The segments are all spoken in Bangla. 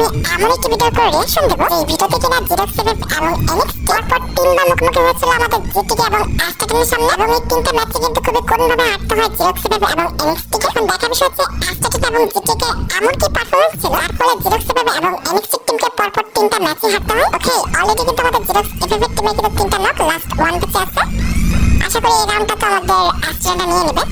আমি এমন একটি ভিডিও করে রিয়াকশন দেবো এই ভিডিওতে কিনা জিরক্স সেভেন এবং এনএক্স পরপর তিনবার মুখোমুখি হয়েছিল আমাদের জিটিকে এবং অ্যাস্টাটিনের সামনে। এবং এই তিনটে ম্যাচে কিন্তু খুবই করুণভাবে হারতে হয় জিরক্স সেভেন এবং এনএক্স টিকে। এখন দেখা বিষয় হচ্ছে অ্যাস্টাটিন এবং জিটিকে এমন কি পারফরমেন্স ছিল তার ফলে জিরক্স সেভেন এবং এনএক্স টিমকে পরপর তিনটা ম্যাচে হারতে হয়। ওকে অলরেডি কিন্তু আমাদের জিরক্স এফএফের টিমে কিন্তু তিনটা নক লাস্ট ওয়ান বেঁচে আছে। আশা করি এই রাউন্ডটা তো আমাদের অ্যাস্ট্রেলিয়া নিয়ে নেবে।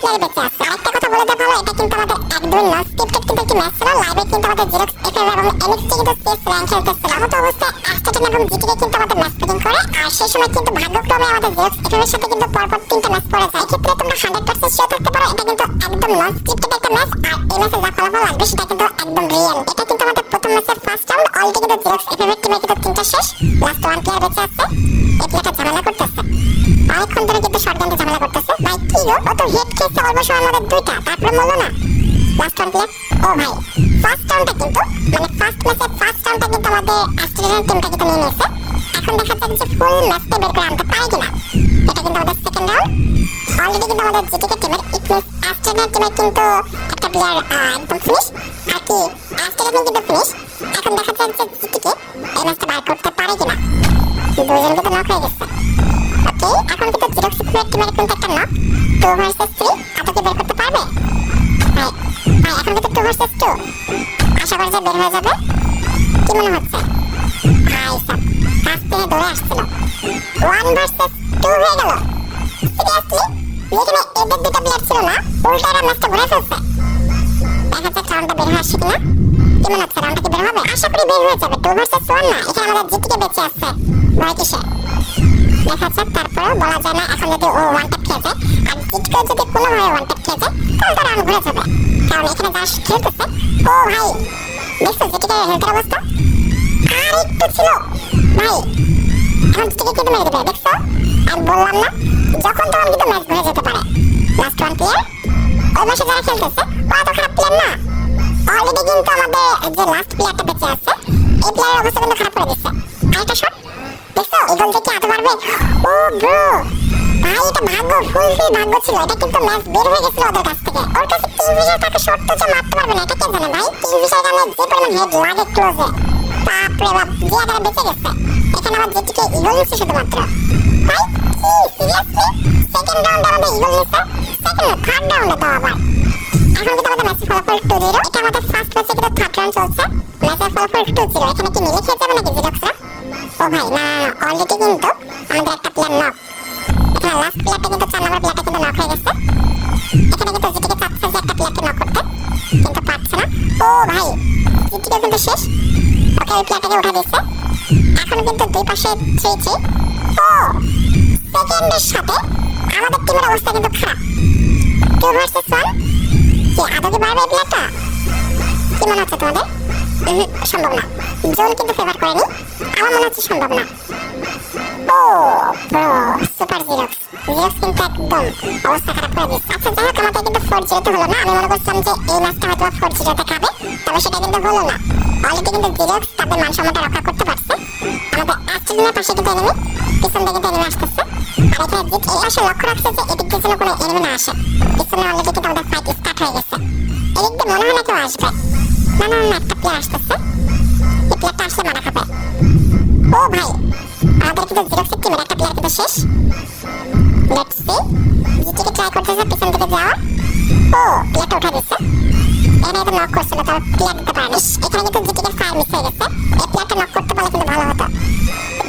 প্লেয়ার বেঁচে আছে। আরেকটা কথা বলে দেওয়া ভালো এটা কিন্তু আমাদের একদমই নন স্ক্রিপ্টেড কিন্তু একটি ম্যাচ ছিল। লাইভে কিন্তু আমাদের জিরক্স এফএফ এবং এনএক্সটি কিন্তু সেফ র্যাঙ্ক খেলতেছিল এমন অবস্থায় অ্যাস্ট্রেলিয়া এবং জিটিকে কিন্তু আমাদের ম্যাচ পেকিং করে। আর সেই সময় কিন্তু ভাগ্যক্রমে আমাদের জিরক্স এফএফ এর সাথে কিন্তু পরপর তিনটা ম্যাচ পড়ে যায়। এক্ষেত্রে তোমরা হান্ড্রেড পার্সেন্ট শিওর থাকতে পারো, এটা কিন্তু একদম নন স্ক্রিপ্টেড একটা ম্যাচ আর এই ম্যাচে যা ফলাফল আসবে সেটা কিন্তু একদম রিয়েল এটা কিন্তু আমাদের প্রথম ম্যাচের ফার্স্ট রাউন্ড অলরেডি কিন্তু জিরক্স এফএফ এর টিমে কিন্তু তিনটা শেষ। লাস্ট ওয়ান প্লেয়ার বেঁচে আছে। এই প্লেয়ারটা ঝামেলা করতেছে। অনেকক্ষণ ধরে কিন্তু শর্ট ঝামেলা করতেছে। গো ও তো হেড খেয়েছে সময়ের মধ্যে দুইটা, তারপরে মরলো না। লাস্ট রাউন্ড প্লেয়ার ও ভাই ফার্স্ট রাউন্ডটা কিন্তু মানে ফার্স্ট ম্যাচের ফার্স্ট রাউন্ডটা কিন্তু আমাদের অস্ট্রেলিয়ান টিমটা কিন্তু নিয়ে নিয়েছে। এখন দেখা যাক যে ফুল ম্যাচটা বের করে আনতে পারে কিনা। এটা কিন্তু আমাদের সেকেন্ড রাউন্ড অলরেডি কিন্তু আমাদের জিটিকে টিমের ইটমিস অস্ট্রেলিয়ান টিমের কিন্তু একটা প্লেয়ার একদম ফিনিশ আর কি অস্ট্রেলিয়ান কিন্তু ফিনিশ এখন দেখা যাক যে জিটিকে এই ম্যাচটা বার করতে পারে কিনা। দুজন কিন্তু নক হয়ে গেছে। ওকে এখন কিন্তু জিরক্স স্কোয়ার টিমের কিন্তু একটা নক টু ভার্সেস থ্রি আদকে বের করতে পারবে? ভাই ভাই এখন কিন্তু টু ভার্সেস টু আশা করি যে বের হয়ে যাবে। কি মনে হচ্ছে? ভাই সাব কাছ থেকে দৌড়ে আসছিল। ওয়ান ভার্সেস টু হয়ে গেল। সিরিয়াসলি যেখানে এদের দুটো প্লেয়ার ছিল না উল্টারা ম্যাচটা ঘুরে ফেলছে। দেখা যাক রাউন্ডটা বের আসছে কিনা। কি মনে হচ্ছে রাউন্ডটা কি বের হবে? আশা করি বের হয়ে যাবে। টু ভার্সেস ওয়ান না, এখানে আমাদের জিটিকে বেঁচে আছে ভয় কিসে দেখা যাক তারপরেও বলা যায় না, এখন যদি ও ওয়ান ট্যাপ খেয়ে যায় আর জিটকেও যদি কোনোভাবে ওয়ান ট্যাপ খেয়ে যায় তাহলে তো রাউন্ড ঘুরে যাবে। কারণ এখানে যা খেলতেছে, ও ভাই, দেখছ জিটিকে হেলথের অবস্থা? আর একটু ছিল। ভাই, এখন জিটিকে কিন্তু মেরে দেবে, দেখছ? আর বললাম না, যখন তখন কিন্তু ম্যাচ ঘুরে যেতে পারে। লাস্ট ওয়ান প্লেয়ার ওই মাসে যারা খেলতেছে, ওরা তো খারাপ প্লেয়ার না। অলরেডি কিন্তু আমাদের যে লাস্ট প্লেয়ারটা বেঁচে আছে, এই প্লেয়ারের অবস্থা কিন্তু খারাপ করে দিচ্ছে। আরেকটা শট দেখে ও ব্রো ভাই এটা ভাগ্য ফুল ফুল ভাগ্য ছিল। এটা কিন্তু ম্যাচ বের হয়ে গেছিল ওদের কাছ থেকে। ওর কাছে কিং ফিশার তাকে শট তো মারতে পারবে না, এটা কে জানে ভাই? কিং ফিশার গানে যে পরিমাণ হেড লাগে ক্লোজে বাপরে বাপ যে আগারে বেঁচে গেছে। এখানে আমার যেটিকে ইগল নিচ্ছে শুধুমাত্র। ভাই, কি সিরিয়াসলি সেকেন্ড রাউন্ড আমাদের ইগল নিচ্ছে। সেকেন্ড থার্ড রাউন্ডে তো আবার। এখন কিন্তু আমাদের ম্যাচের ফলাফল টু জিরো এটা আমাদের ফার্স্ট ম্যাচে কিন্তু থার্ড রাউন্ড চলছে। ম্যাচের ফলাফল টু জিরো এখানে কি মিলে খেয়ে যাবে নাকি জিরক্সরা ও ভাই, না অলরেডি কিন্তু আমাদের একটা প্লেয়ার নক এখানে লাস্ট প্লেয়ারটা কিন্তু চার নম্বর প্লেয়ারটা কিন্তু নক হয়ে গেছে। এখানে কিন্তু জিটিকে চাচ্ছে যে একটা প্লেয়ারকে নক করতে কিন্তু পারছে না। ও ভাই জিটিকে কিন্তু শেষ। ওকে, ওই প্লেয়ারটাকে উঠে দিচ্ছে এখন কিন্তু দুই পাশে থ্রি থ্রি ও সেকেন্ডের সাথে আমাদের টিমের অবস্থা কিন্তু খারাপ। টু ভার্সেস ওয়ান কি, আদৌ কি পারবে প্লেয়ারটা কি মনে হচ্ছে তোমাদের? সম্ভব না। জোন কিন্তু ফেভার করেনি। আমার মনে হচ্ছে সম্ভব না। ও সুপার জিরক্স জিরক্স কিন্তু একদম অবস্থা খারাপ করে দিচ্ছে আচ্ছা যাই হোক, আমাদের কিন্তু ফোর জিরোতে হলো না। আমি মনে করছিলাম যে এই ম্যাচটা হয়তো ফোর জিরোতে খাবে, তবে সেটা কিন্তু হলো না। অলরেডি কিন্তু জিরক্স তাদের মান সম্মানটা রক্ষা করতে পারছে। আমাদের অস্ট্রেলিয়ার পাশে কিন্তু এনিমি পিছন থেকে কিন্তু এনিমি আসতেছে। আর এখানে জিত, এই আসে লক্ষ্য রাখছে যে এদিক দিয়ে যেন কোনো এনিমি না আসে। পিছনে অলরেডি কিন্তু আমাদের ফাইট স্টার্ট হয়ে গেছে। এদিক দিয়ে মনে হয় না কেউ আসবে। না একটা প্লেয়ার আসতেছে এই প্লেয়ারটা আসলে মারা খাবে ও ভাই, আমাদের কিন্তু জিরক্সের টিমের একটা প্লেয়ার কিন্তু শেষ। লেটস সি জিটিকে ট্রাই করতেছে পিছন থেকে যাওয়া। ও প্লেয়ারটা উঠে দিচ্ছে। এখানে কিন্তু নক করছিল তবে প্লেয়ার দিতে পারেনি এখানে কিন্তু জিটিকে ফায়ার মিস হয়ে গেছে। এই প্লেয়ারটা নক করতে পারলে কিন্তু ভালো হতো।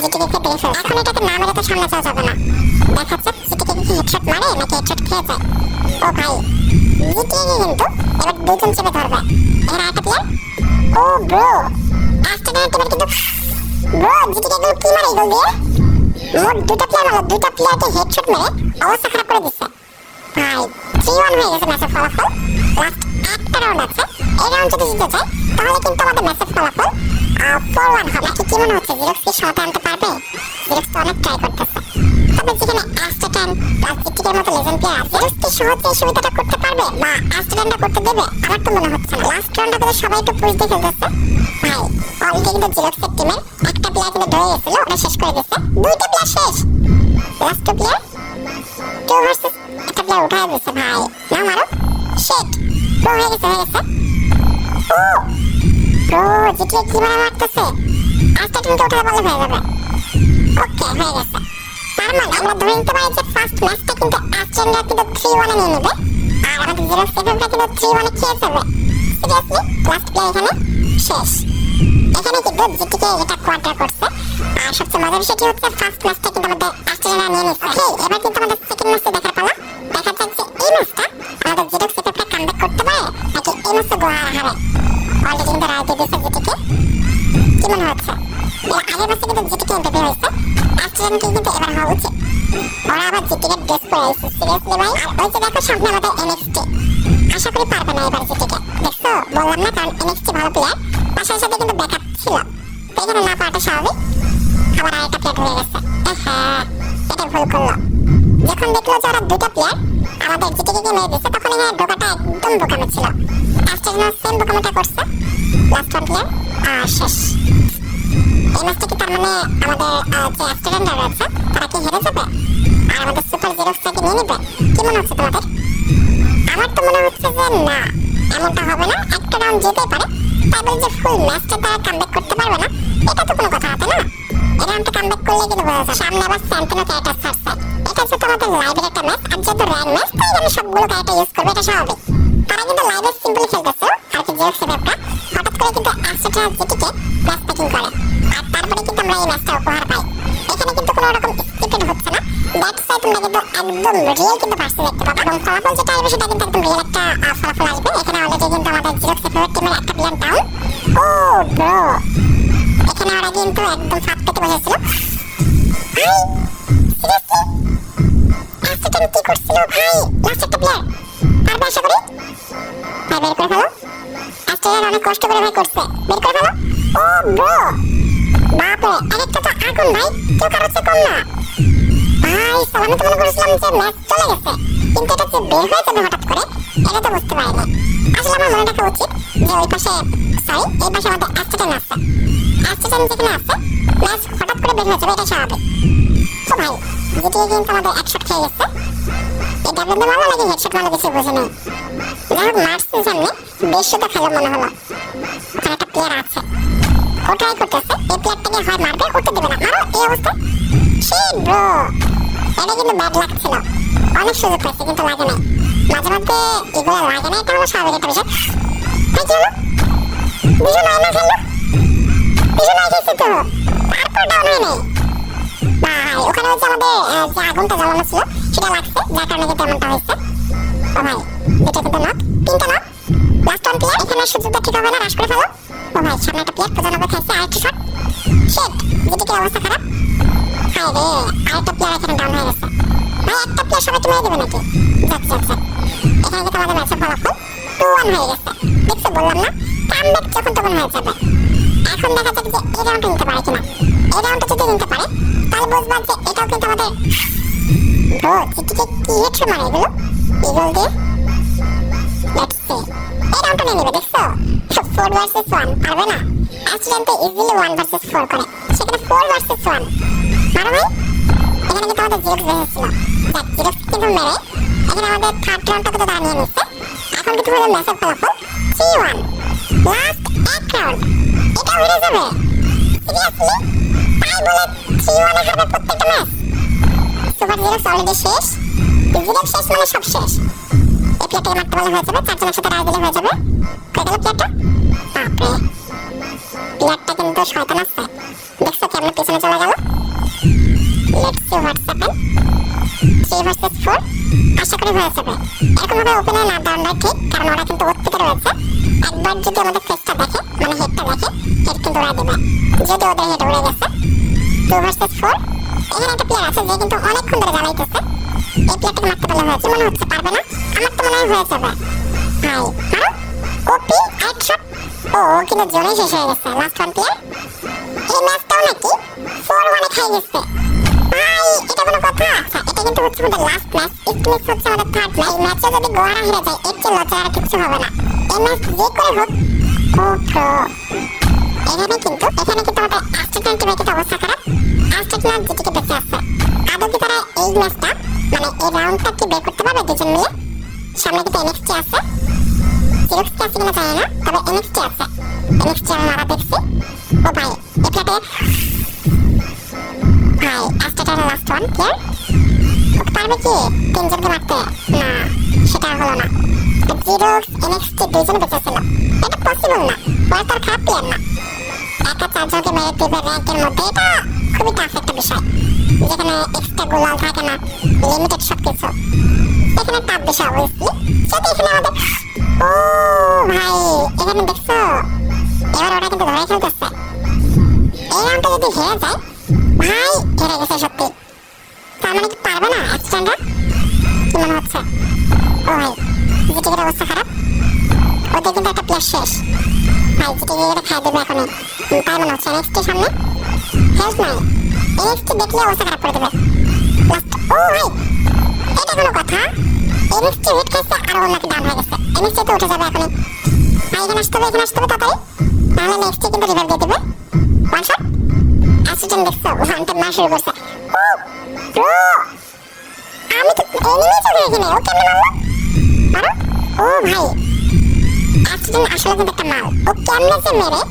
জিটিকে কে বেরিয়ে ফেলে এখন এটাকে না মেরে তো সামনে যাওয়া যাবে না। দেখা জিটিকে কি হেডশট মারে নাকি হেডশট খেয়ে যায়? ও ভাই, জিটিকে কিন্তু এবার দুজন চেপে ধরবে। এখানে একটা প্লেয়ার ও ব্রো অস্ট্রেলিয়ান টিমের কিন্তু ব্রো জিটিকে এগুলো কি মারে এগুলো দিয়ে। মোট দুটো প্লেয়ার হলো, দুটো প্লেয়ারকে হেডশট মেরে অবস্থা খারাপ করে দিচ্ছে। ভাই অনেক ট্রাই করতেছে। তবে যেখানে অ্যাস্টেটান প্লাস জিটিকের মতো লেজেন্ড প্লেয়ার আছে কি সহজে এই সুবিধাটা করতে পারবে? বা অ্যাস্টেটানটা করতে দেবে? আমার তো মনে হচ্ছে না। লাস্ট রাউন্ডে কিন্তু সবাই একটু পুশ দিয়ে খেলতেছে। ভাই অলরেডি কিন্তু জিরক্সের টিমের একটা প্লেয়ার কিন্তু ধরে গেছিল ওটা শেষ করে দিচ্ছে দুইটা প্লেয়ার শেষ। লাস্ট প্লেয়ার টু ভার্সেস একটা প্লেয়ার উঠায় দিচ্ছে ভাই। না মারো শেট হয়ে গেছে হয়ে গেছে। ও! কি মারা মারতেছে? আস্টারটিনকে উঠাতে পারলে হয়ে যাবে। ওকে হয়ে গেছে। তার মানে আমরা ধরে নিতে পারি যে ফার্স্ট ম্যাচটা কিন্তু আস্ট্রেলিয়া কিন্তু থ্রি ওয়ানে নিয়ে নেবে। আর আমাদের জিরো সেভেনটা কিন্তু থ্রি ওয়ানে খেয়ে ফেলবে। সিরিয়াসলি লাস্ট প্লেয়ার এখানে শেষ। এখানে কিন্তু জিটিকে এটা কোয়ার্টার করছে। আর সবচেয়ে মজার বিষয়টি হচ্ছে ফার্স্ট ম্যাচটা কিন্তু আমাদের অস্ট্রেলিয়া নিয়ে নিচ্ছে। এবার কিন্তু আমাদের সেকেন্ড ম্যাচটা দেখার পালা। দেখা যাক যে এই ম্যাচটা আমাদের জিরো সেভেনটা কামব্যাক করতে পারে, নাকি এই ম্যাচে গোয়া হারে? অলরেডি কিন্তু রায় দিয়ে দিয়েছে জিটিকে কি মনে হচ্ছে? এর আগের ম্যাচে কিন্তু জিটিকে এমপিপি হয়েছে। অস্ট্রেলিয়ানকে কিন্তু এবার হওয়া উচিত। ওরা আবার জিটিকে ড্রেস করে আইছে সিরিয়াসলি ভাই? ওই যে দেখো সামনে আমাদের এনএক্সটি আশা করি পারবে না এবার জিটিকে। দেখছ? বললাম না, কারণ এনএক্সটি ভালো প্লেয়ার পাশার সাথে কিন্তু ব্যাকআপ ছিল। তো এখানে না পাওয়াটা স্বাভাবিক। আবার আরেকটা প্লেয়ার ঢুকে গেছে। হ্যাঁ এটা ভুল করল। যখন দেখল যে ওরা দুটো প্লেয়ার আমাদের জিটিকে মেরে দিচ্ছে তখন এখানে ঢোকাটা একদম বোকামো ছিল। অস্ট্রেলিয়া সেম বোকামোটা করছে। লাস্ট ওয়ান প্লেয়ার আর শেষ। এই ম্যাচটা কি তার মানে আমাদের যে অস্ট্রেলিয়ানরা রয়েছে তারা কি হেরে যাবে আর আমাদের সুপার জিরোক্সটাকে নিয়ে নিবে কি মনে হচ্ছে তোমাদের আমার তো মনে হচ্ছে যে না এমনটা হবে না একটা রাউন্ড যেতেই পারে তাই বলে যে ফুল ম্যাচটা তারা কামব্যাক করতে পারবে না এটা তো কোনো কথা হবে না এই রাউন্ডটা কামব্যাক করলে কিন্তু বোঝা যায় সামনে আবার স্যান্টিনো ক্যারেক্টার ছাড়ছে এটা যেহেতু আমাদের লাইভের একটা ম্যাচ আর যেহেতু র্যাঙ্ক ম্যাচ তাই আমি সবগুলো ক্যারেক্টার ইউজ করব এটা স্বাভাবিক তারা কিন্তু লাইভে সিম্পলি খেলতেছে আর কি জিরো সেভেনটা, হঠাৎ করে কিন্তু অ্যাসেটরা জিটিকে ম্যাচ প্যাকিং করে। আর তারপরে কিন্তু আমরা এই ম্যাচটা উপহার পাই এখানে কিন্তু কোনো রকম স্ক্রিপ্টেড হচ্ছে না দ্যাটস ওয়াই তোমরা কিন্তু একদম রিয়েল কিন্তু পার্সন দেখতে পাবে এবং ফলাফল যেটা আসবে সেটা কিন্তু একদম রিয়েল একটা ফলাফল আসবে এখানে অলরেডি কিন্তু আমাদের জিরো সেভেন টিমের একটা প্লেয়ার ডাউন ও ব্রো এখানে ওরা কিন্তু একদম ফাঁক পেতে বসেছিল ভাই বের করে ফেলো অস্ট্রেলিয়ার অনেক কষ্ট করে ভাই করছে বের করে ফেলো ও ব্রো বাপরে, আরেকটা তো আগুন ভাই, কেউ কারও চেয়ে কম না। ভাই সালামে তো মনে করেছিলাম যে ম্যাচ চলে গেছে, কিন্তু এটা যে বের হয়ে যাবে হঠাৎ করে, এটা তো বুঝতে পারিনি। আসলে আমার মনে রাখা উচিত যে ওই পাশে সরি এই পাশে আমাদের অ্যাস্টেটেন আছে। অ্যাস্টেটেন যেখানে আছে, ম্যাচ হঠাৎ করে বের হয়ে যাবে এটা স্বাভাবিক। তো ভাই জিটিএ কিন্তু আমাদের একশট খেয়ে গেছে। এই ডাব্লিউডি মারলো নাকি হেডশট মারলো কিছু বুঝে নেই। যাই হোক মারছে সামনে বেশ তো খেলো মনে হলো। ওখানে একটা প্লেয়ার আছে। ও ট্রাই করতেছে, এই প্লেয়ারটাকে হয় মারবে উঠতে দেবে না। মারো এই অবস্থা। সে ব্রো এটা কিন্তু ব্যাড লাক ছিল। অনেক সুযোগ পাইছে, কিন্তু লাগে নাই। মাঝে মধ্যে এগুলো লাগে না এটা হলো স্বাভাবিক একটা বিষয়। তাই কি হলো? দুজন আয় না খেললো? দুজন আয় খেলছে তো? তারপর ডাউন হয় নাই। ভাই ওখানে হচ্ছে আমাদের যে আগুনটা জ্বালানো ছিল, সেটা লাগছে, যার কারণে কিন্তু এমনটা হয়েছে। ভাই দুটো কিন্তু নক তিনটা নক লাস্ট ওয়ান প্লেয়ার এখানে সুযোগটা ঠিক হবে না রাশ করে ফেলো। ও ভাই সামনে একটা প্লেয়ার পঁচানব্বই খাইছে আরেকটা শট শেট যেদিকে অবস্থা খারাপ হায় রে আরেকটা প্লেয়ার এখানে ডাউন হয়ে গেছে ভাই একটা প্লেয়ার সবাইকে মেরে দেবে নাকি যাক যাক যাক এখানে কিন্তু আমাদের ম্যাচের ফলাফল টু ওয়ান হয়ে গেছে দেখছ বললাম না কামব্যাক যখন তখন হয়ে যাবে এখন দেখা যাক যে এই রাউন্ডটা নিতে পারে কিনা। এই রাউন্ডটা যদি নিতে পারে, তাহলে বুঝবা যে এটাও কিন্তু আমাদের ব্রো চিটিকে কি হেডশট মারে এগুলো? ইগল দিয়ে লেটস সি এই রাউন্ডটা নিয়ে নেবে, দেখছ? ফোর ভার্সেস ওয়ান পারবে না? অ্যাক্সিডেন্ট তো ইজিলি ওয়ান ভার্সেস ফোর করে। সেখানে ফোর ভার্সেস ওয়ান মারো ভাই এখানে কিন্তু আমাদের জিরক্স এসেছিল দেখ জিরক্স কিন্তু মেরে, এখানে আমাদের থার্ড রাউন্ডটা কিন্তু দাঁড়িয়ে নিচ্ছে। এখন কিন্তু হলো ম্যাচের ফলাফল থ্রি ওয়ান লাস্ট এক রাউন্ড এটা হেরে যাবে। সিরিয়াসলি তাই বলে থ্রি ওয়ানে হারবে প্রত্যেকটা ম্যাচ সুপার জিরক্স অলরেডি শেষ। জিরক্স শেষ মানে সব শেষ। এই প্লেয়ারটাকে মারতে বলে হয়ে যাবে, চারজনের সাথে রায় দিলে হয়ে যাবে। কয়ে গেল প্লেয়ারটা বাপরে প্লেয়ারটা কিন্তু শয়তান আছে। দেখছ কেমন পিছনে চলে গেল? Let's see what's happen three versus four আশা করি হয়ে যাবে। এরকম ভাবে ওপেনে না দেওয়াটা ঠিক, কারণ ওরা কিন্তু উৎপিতে রয়েছে। একবার যদি আমাদের ফেসটা দেখে মানে হেডটা দেখে হেড কিন্তু উড়াই দেবে। যদি ওদের হেড উড়ে গেছে টু ভার্সেস ফোর এখানে একটা প্লেয়ার আছে যে কিন্তু অনেকক্ষণ ধরে জ্বালাইতেছে। এই প্লেয়ারটাকে মারতে পারলে হয়েছে, মনে হচ্ছে পারবে না? আমার তো মনে হয় হয়ে যাবে। ভাই মারো। শট ও, কিন্তু জোরে শেষ হয়ে গেছে। লাস্ট ওয়ান প্লেয়ার এই ম্যাচটাও নাকি ফোর ওয়ানে খাই গেছে। কোনো কথা? আচ্ছা এটা কিন্তু হচ্ছে আমাদের লাস্ট ম্যাচ ইটমিক্স হচ্ছে আমাদের থার্ড ম্যাচ এই ম্যাচে যদি গোয়ারা হেরে যায়, এর চেয়ে লজ্জা আর কিছু হবে করে হোক ও প্রো এখানে আছে? আদৌ কি তারা এই ম্যাচটা মানে কি বের করতে পারবে দুজন মিলে? সামনে কিন্তু এনএক্সটি আছে। জিরক্স কি আছে কিনা জানি না, তবে এনএক্সটি আছে। এনএক্সটি আমি মারা দেখছি। ও ভাই প্লেটে ভাই অ্যাস্টাটার লাস্ট ওয়ান ক্লিয়ার ওকে, পারবে কি? তিনজনকে মারতে? না, সেটা হলো না। জিরোক্স এনএক্সটি দুইজন বেঁচে ছিল এটা পসিবল না। ওরা তার খারাপ প্লেয়ার না। একা চারজনকে মেরে দিবে র্যাঙ্কের মধ্যে, এটা খুবই টাফ একটা বিষয়। যেখানে এক্সট্রা গোলাল থাকে না লিমিটেড সব কিছু এখানে টাফ বিষয় এখানে আমাদের ও ভাই, এখানে দেখছ? এবার ওরা কিন্তু ধরে খেলতেছে। এই রাউন্ডটা যদি হেরে যায়, ভাই, হেরে গেছে সত্যি। তার মানে কি পারবে না অ্যাক্সিডেন্টরা কি মনে হচ্ছে? ও ভাই জিটিকের অবস্থা খারাপ। ওদের কিন্তু একটা প্লেয়ার শেষ। ভাই জিটিকে এটা খাই দেবে এখনই। তাই মনে হচ্ছে নাই। নেক্সট দেখলে অবস্থা খারাপ করে দেবে। লাস্ট ও ভাই, এটা কোনো কথা? এনএক্সটি হিট খাইছে আর ওর নাকি ডাউন হয়ে গেছে। এনএক্সটি তো উঠে যাবে এখনই। ভাই এখানে আসতে হবে, এখানে আসতে হবে, তাড়াতাড়ি। নাহলে নেক্সট কিন্তু রিভাইভ দিয়ে দেবে। ওয়ান শট অ্যাসিস্ট্যান্ট দেখছ ওয়ানটা মার শুরু করছে। ব্রো আমি তো এনিমি চোখে এখানে ও কেমনে মারলো? মারো। ও ভাই অ্যাক্সিডেন্ট আসলে কিন্তু একটা মাল। ও কেমনে যে মেরে,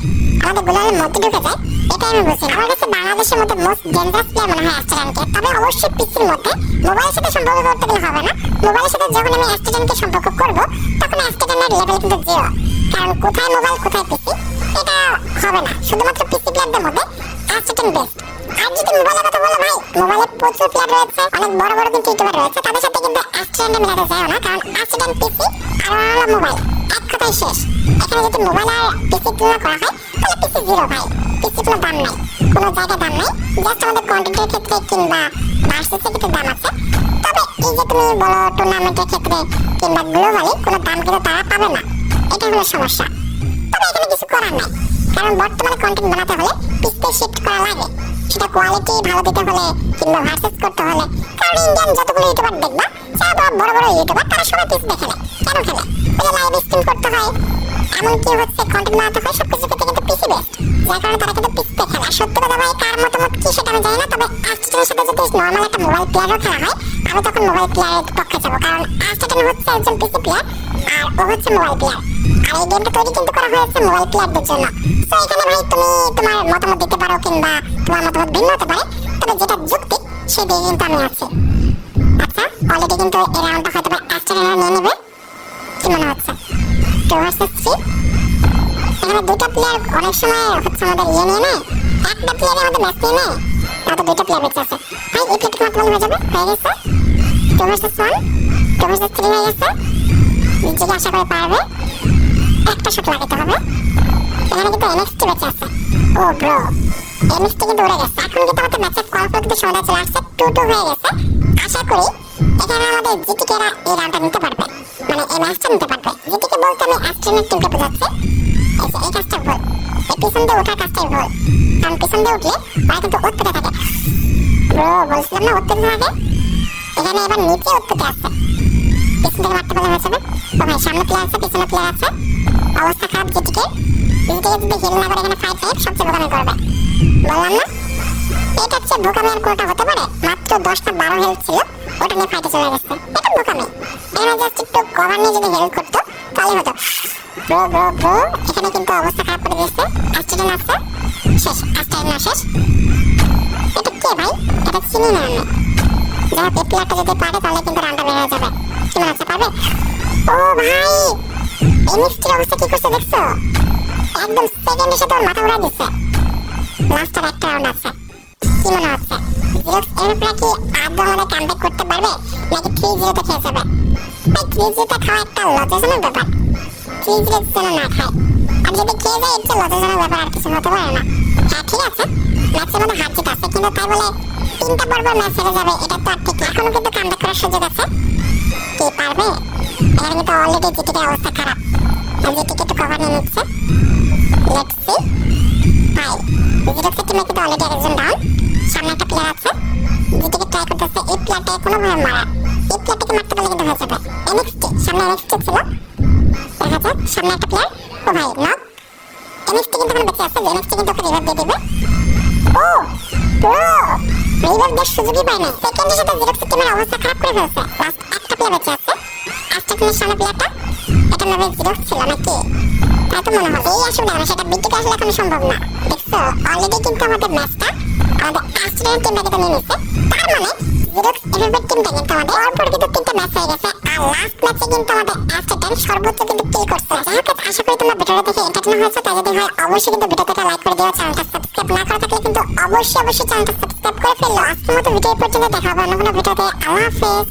আমাদের গোলালের মধ্যে ঢুকে যায়। এটা আমি না। আমার কাছে বাংলাদেশের মধ্যে মোস্ট ডেঞ্জারাস প্লেয়ার মনে হয় অ্যাক্সিডেন্টকে তবে অবশ্যই পিসির মধ্যে মোবাইলের সাথে সম্পর্ক করতে গেলে হবে না। মোবাইলের সাথে যখন আমি অ্যাক্সিডেন্টকে সম্পর্ক করব, তখন অ্যাক্সিডেন্টের লেভেল কিন্তু জিরো কারণ কোথায় মোবাইল কোথায় পিসি এটা হবে না। শুধুমাত্র পিসি প্লেয়ারদের মধ্যে অ্যাক্সিডেন্ট বেস্ট আর যদি মোবাইলের কথা বলো ভাই মোবাইলে প্রচুর প্লেয়ার রয়েছে, অনেক বড় বড় কিন্তু ইউটিউবার রয়েছে, তাদের সাথে কিন্তু অ্যাক্সিডেন্টে মেলাতে যায় না, কারণ অ্যাক্সিডেন্ট পিসি আর মোবাইল এক কথাই শেষ। এখানে যদি মোবাইল আর পিসি তুলনা করা হয় পিসি জিরো ভাই পিসি কোনো দাম নাই কোনো জায়গায় দাম নাই জাস্ট আমাদের কন্টেন্টের ক্ষেত্রে কিংবা ভার্সেসের ক্ষেত্রে দাম আছে তবে এই যে তুমি বলো টুর্নামেন্টের ক্ষেত্রে কিংবা গ্লোবালি কোনো দাম কিন্তু তারা পাবে না এটা হলো সমস্যা তবে এখানে কিছু করার নাই কারণ বর্তমানে কন্টেন্ট বানাতে হলে পিসতে শিফট করা লাগে সেটা কোয়ালিটি ভালো দিতে হলে কিংবা ভার্সেস করতে হলে কারণ ইন্ডিয়ান যতগুলো ইউটিউবার দেখবা যারা বড় বড় ইউটিউবার তারা সবাই পিস দেখে নেয় কেন খেলে ওই লাইভ স্ট্রিম করতে হয় এমনকি হচ্ছে কন্টেন্ট বানাতে হয় সবকিছু ক্ষেত্রে কিন্তু পিসি বেস্ট যার কারণে তারা কিন্তু পিসতে খেলে। সত্যি কথা ভাই, কার মতামত কি সেটা আমি জানি না, তবে আর্টস্টেনের সাথে যদি নর্মাল একটা মোবাইল প্লেয়ারও খেলা হয়, আমি তখন মোবাইল প্লেয়ারের পক্ষে যাব। কারণ আর্টস্টেন হচ্ছে একজন পিসি প্লেয়ার আর ও হচ্ছে মোবাইল প্লেয়ার আর এই গেমটা তৈরি কিন্তু করা হয়েছে মোবাইল প্লেয়ারদের জন্য। তো এখানে ভাই, তুমি তোমার মতামত দিতে পারো কিংবা তোমার মতামত ভিন্ন হতে পারে, তবে যেটা যুক্তি দিকে কিন্তু আমি আছি। আচ্ছা অলরেডি কিন্তু এই রাউন্ডটা হয়তো বা অ্যাস্ট্রেলিয়া নিয়ে নেবে। কি মনে হচ্ছে? টু ভার্সেস থ্রি এখানে দুটো প্লেয়ার অনেক সময় হচ্ছে আমাদের ইয়ে নিয়ে নেয়, একটা প্লেয়ার আমাদের ম্যাচ নিয়ে নেয় নয়তো দুটো প্লেয়ার বেঁচে আছে। ভাই, এই প্লেটটা মাত্র হয়ে যাবে? হয়ে গেছে? টু ভার্সেস ওয়ান থ্রি হয়ে গেছে? নিজেকে আশা করে পারবে? একটা শট লাগাতে হবে। এখানে কিন্তু এনএক্সটি বেঁচে আছে। ও ব্রো এনএক্সটি কিন্তু উড়ে গেছে। এখন কিন্তু আমাদের ম্যাচের করে কিন্তু সমাধান চলে আসছে। টু টু হয়ে গেছে। আশা করি এখানে আমাদের জিটিকেরা এই রানটা নিতে পারবে। মানে এই ম্যাচটা নিতে পারবে। জিটিকে বলতে আমি অ্যাস্ট্রেনের টিমকে বোঝাচ্ছি। যে এই কাজটা ভুল এই পিছন দিয়ে ওঠার কাজটাই ভুল কারণ পিছন দিয়ে উঠলে ওরা কিন্তু উৎপেতে থাকে ব্রো বলছিলাম না উৎপেতে থাকে এখানে এবার নিচে উৎপেতে আছে পিছন থেকে মারতে পারলে হয়ে যাবে ও ভাই সামনে প্লেয়ার আছে পিছনে প্লেয়ার আছে অবস্থা খারাপ জিটিকে জিটিকে যদি হিল না করে এখানে ফাইট ফাইট সবচেয়ে বোকামি করবে বললাম না এটা হচ্ছে বোকামি আর কোনটা হতে পারে মাত্র দশটা বারো হেলথ ছিল ওটা নিয়ে ফাইটে চলে গেছে এটা বোকামি এখানে জাস্ট একটু কভার নিয়ে যদি হেল্প করতো তাহলে হতো ব্রো ব্রো ব্রো এখানে কিন্তু অবস্থা খারাপ করে দিয়েছে অ্যাক্সিডেন্ট আছে শেষ অ্যাক্সিডেন্ট না শেষ এটা কে ভাই এটা চিনি না আমি যাই হোক এই প্লেয়ারটা যদি পারে তাহলে কিন্তু রানটা হয়ে যাবে কি মনে পারবে ও ভাই এই অবস্থা কি করছে দেখছ একদম সেকেন্ডের সাথে ওর মাথা উড়াই দিচ্ছে লাস্টের একটা রাউন্ড আছে কি মনে হচ্ছে জিরোক্স এরপরে কি আদৌ আমাদের কামব্যাক করতে পারবে নাকি থ্রি জিরোতে খেয়ে যাবে ভাই থ্রি জিরোতে খাওয়া একটা লজ্জাজনক ব্যাপার থ্রি জিরো যেন না খায়। আর যদি খেয়ে যায়, এর চেয়ে লজ্জাজনক ব্যাপার আর কিছু হতে পারে না। হ্যাঁ ঠিক আছে। ম্যাচের মধ্যে হার জিত আছে, কিন্তু তাই বলে তিনটা পর্ব ম্যাচ হেরে যাবে, এটা তো আর ঠিক এখনও কিন্তু কামব্যাক করার সুযোগ আছে। কি পারবে? এখানে কিন্তু অলরেডি জিটির অবস্থা খারাপ। জিটিকে একটু কভার নিয়ে নিচ্ছে। লেটস সি ভাই জিরোক্সের টিমে কিন্তু অলরেডি আরেকজন ডাউন সামনে একটা প্লেয়ার আছে। জিটিকে ট্রাই করতেছে, এই প্লেয়ারটা কোনোভাবে মারা। এই প্লেয়ারটাকে মারতে পারলে কিন্তু হয়ে যাবে। এনএক্সটি সামনে এনএক্সটি ছিল। দেখা যাক, সামনে একটা প্লেয়ার ও ভাই নক এনএক্সটি কিন্তু এখন বেঁচে আছে এনএক্সটি কিন্তু ওকে রিভাইভ দিয়ে দিবে। ও ব্রো রিভাইভ দেওয়ার সুযোগই পায় না। সেকেন্ডের সাথে জিরোক্সের টিমের অবস্থা খারাপ করে ফেলছে। লাস্ট একটা প্লেয়ার বেঁচে আছে। আজকে সামনে প্লেয়ারটা এটা নামে জিরোক্স ছিল নাকি? তাই তো মনে হয়। এই অসুবিধা হলো সেটা বিটিকে আসলে এখন সম্ভব না। দেখছ অলরেডি কিন্তু আমাদের ম্যাচটা আমাদের অ্যাস্ট্রেলিয়ান টিমটা কিন্তু নিয়ে নিচ্ছে তার মানে জিরক্স এভাবে টিমটা কিন্তু আমাদের পরপর কিন্তু তিনটা ম্যাচ হয়ে গেছে। আর লাস্ট ম্যাচে কিন্তু আমাদের অ্যাস্ট্রেলিয়ান সর্বোচ্চ কিন্তু কিল করছে। যাই হোক আশা করি তোমরা ভিডিওটা দেখে এন্টারটেইন হয়েছে। তাই যদি হয়, অবশ্যই কিন্তু ভিডিওটা লাইক করে দিও চ্যানেলটা সাবস্ক্রাইব না করা থাকলে কিন্তু অবশ্যই অবশ্যই চ্যানেলটা সাবস্ক্রাইব করে ফেলল। আজকের মতো ভিডিও পর্যন্ত, দেখা হবে অন্য কোনো ভিডিওতে। আল্লাহ হাফেজ।